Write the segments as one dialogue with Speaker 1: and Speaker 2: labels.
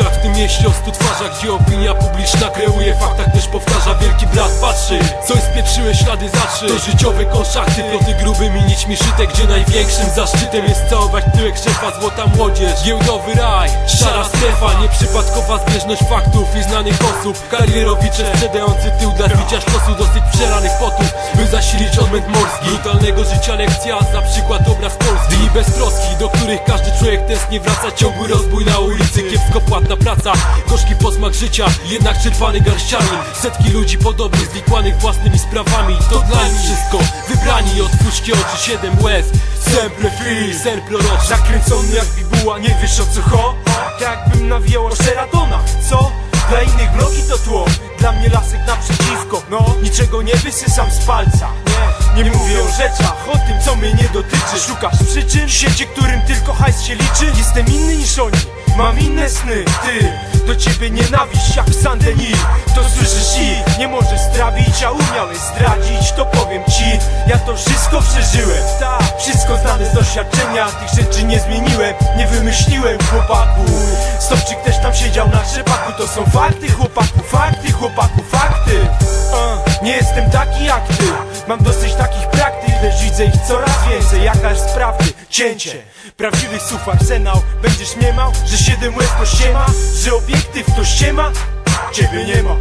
Speaker 1: pressure. W tym mieście o stu twarzach Gdzie opinia publiczna kreuje faktach też powtarza Wielki brat patrzy, co spieprzyły ślady zatrzy To życiowe konszachty, ploty grubymi nićmi szyte Gdzie największym zaszczytem jest całować tyłek szefa Złota młodzież, giełdowy raj Szara strefa, nieprzypadkowa zbieżność faktów i znanych osób. Karierowicze sprzedający tył dla zbicia szlosu Dosyć przeranych potów, by zasilić odmęt morski. Brutalnego życia lekcja, za przykład obraz Polski. Dni bez troski, do których każdy człowiek tęsknie wraca Ciągły rozbój na ulicy, kiepsko płatna praca Gorzki posmak życia, jednak czerpany garściami Setki ludzi podobnych, zlikłanych własnymi sprawami. To dla nich wszystko, wybrani Otwórzcie oczy, siedem łez. Sempre free, sen proroczy
Speaker 2: Zakręcony jak bibuła, nie wiesz o co ho? Tak jakbym nawijał o Sheratonach, co? Dla innych bloki to tło, dla mnie lasek naprzeciwko No, niczego nie wysysam z palca. Nie, nie mówię o rzeczach, o tym co mnie nie dotyczy. Szukasz przyczyn, świecie, którym tylko hajs się liczy. Jestem inny niż oni, mam inne sny, ty do ciebie nienawiść jak w Saint Denis To słyszysz i nie możesz strawić, a umiałeś zdradzić To powiem ci, ja to wszystko przeżyłem. Tak, wszystko znane z doświadczenia. Tych rzeczy nie zmieniłem, nie wymyśliłem chłopaku Stopczyk też tam siedział na trzepaku. To są fakty chłopaku, fakty chłopaku, fakty. Uh, Nie jestem taki jak ty. Mam dosyć takich praktyk, lecz widzę ich coraz więcej. Jaka jest prawdy? Cięcie. Prawdziwych słów arsenał. Będziesz mniemał, że siedem łez to ściema Że obiektyw to ściema Ciebie nie ma.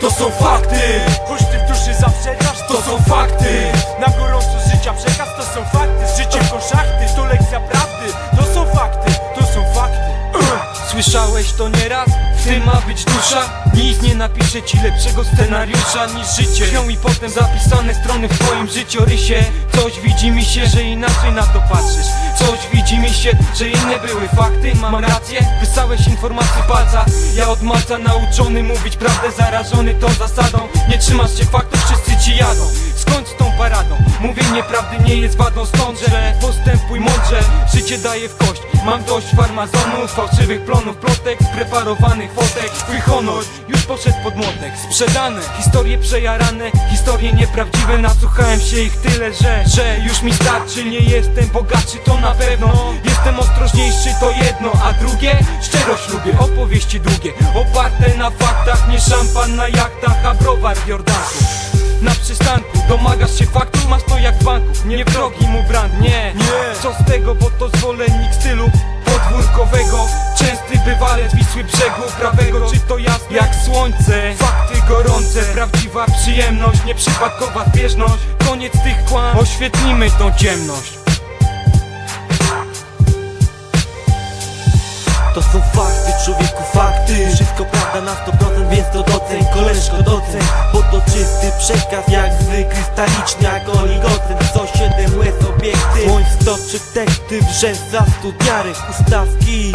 Speaker 2: To są fakty. Choć ty w duszy zaprzeczasz To są fakty. Na gorąco życia przekaz To są fakty. Z życiem konszachty To lekcja prawdy Słyszałeś to nieraz? W tym ma być dusza. Nikt nie napisze ci lepszego scenariusza niż życie. Krwią i potem zapisane strony w twoim życiorysie. Coś widzi mi się, że inaczej na to patrzysz. Coś widzi mi się, że inne były fakty. Mam rację? Wysłałeś informacje palca. Ja od malca nauczony mówić prawdę Zarażony tą zasadą. Nie trzymasz się faktów, wszyscy ci jadą Mówienie prawdy nie jest wadą stąd, że Postępuj mądrze, życie daje w kość. Mam dość farmazonów, fałszywych plonów Plotek, spreparowanych fotek. Twój honor już poszedł pod młotek. Sprzedane, historie przejarane Historie nieprawdziwe, nasłuchałem się ich tyle, że Że już mi starczy, nie jestem bogatszy to na pewno. Jestem ostrożniejszy to jedno, a drugie? Szczerość lubię, opowieści długie. Oparte na faktach, nie szampan na jachtach A browar w Jordanku na przystanku Domagasz się faktów, Nie wrogi mu brand, nie, nie. Co z tego, bo to zwolennik stylu podwórkowego. Częsty bywalec Wisły brzegu prawego. Czy to jasne? Jak słońce. Fakty gorące, prawdziwa przyjemność Nieprzypadkowa zbieżność. Koniec tych kłam, oświetlimy tą ciemność.
Speaker 3: To są fakty, człowieku, fakty. Wszystko prawda na 100%, więc to doceń Koleżko doceń, bo to czysty przekaz Jak zwykły, krystaliczny, jak oligocen stoczy teksty, wrzęsa studniary Ustawki,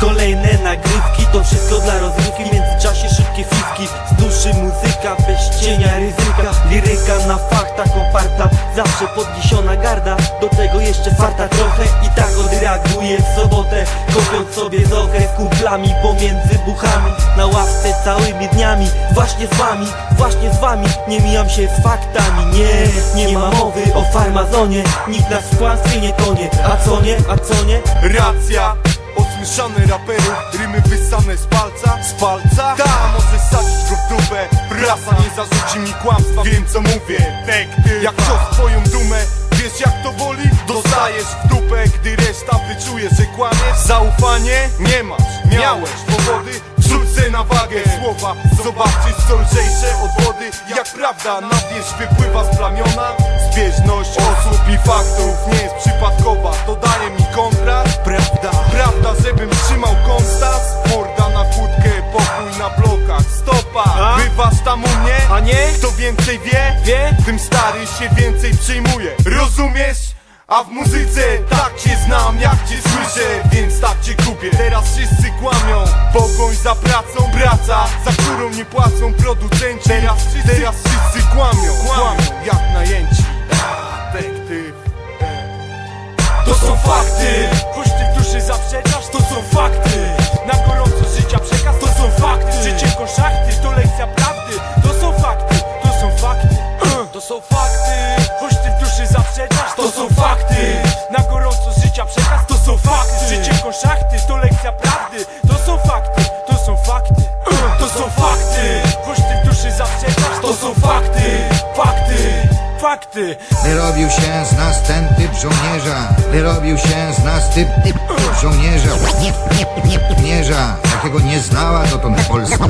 Speaker 3: kolejne nagrywki To wszystko dla rozrywki, w międzyczasie szybkie fiwki Z duszy muzyka, bez cienia ryzyka. Liryka na faktach oparta Zawsze podniesiona garda. Do tego jeszcze farta trochę I tak odreaguję w sobotę. Kopiąc sobie zochę z kumplami Pomiędzy buchami. Na ławce całymi dniami Właśnie z wami, właśnie z wami. Nie mijam się z faktami Nie, nie ma mowy o farmazonie. Nikt nas w kłamstwie nie tonie. A co nie, a co nie?
Speaker 4: Racja. Osłyszane raperów, rymy wysane z palca. Z palca? Ta, może sadzić go w dupę. Prasa nie zarzuci mi kłamstwa, wiem co mówię. Tekty Jak cios twoją dumę Wiesz jak to boli? Dostajesz w dupę, gdy reszta wyczuje, że kłamiesz. Zaufanie? Nie masz, miałeś powody Wrzucę na wagę słowa Zobaczysz co lżejsze od wody Jak prawda na wierzch wypływa splamiona Zbieżność osób i faktów nie jest przypadkowa To daje mi kontrast Prawda, prawda żebym trzymał konstans Morda na kłódkę, pokój na blokach Stopa,
Speaker 2: A?
Speaker 4: bywasz tam u mnie?
Speaker 2: A nie?
Speaker 4: Kto więcej wie?
Speaker 2: Wie?
Speaker 4: Tym stary się więcej przyjmuje Rozumiesz? A w muzyce tak cię znam jak cię słyszę Więc tak cię kupię Teraz wszyscy kłamią Pogoń za pracą Praca, za którą nie płacą producenci. Teraz wszyscy, teraz wszyscy kłamią Kłamią jak najęci. Detektyw
Speaker 2: To są fakty. Choć ty w duszy zaprzeczasz, to są fakty. Na gorąco życia przekaz, to są fakty. Życie konszachty, to lekcja prawdy. To są fakty, to są fakty. To są fakty. Choć ty w duszy zaprzeczasz, to są fakty fakty
Speaker 5: Wyrobił się z nas ten typ żołnierza Wyrobił się z nas typ, typ żołnierza Nie, nie, nie, żołnierza Takiego nie znała dotąd Polska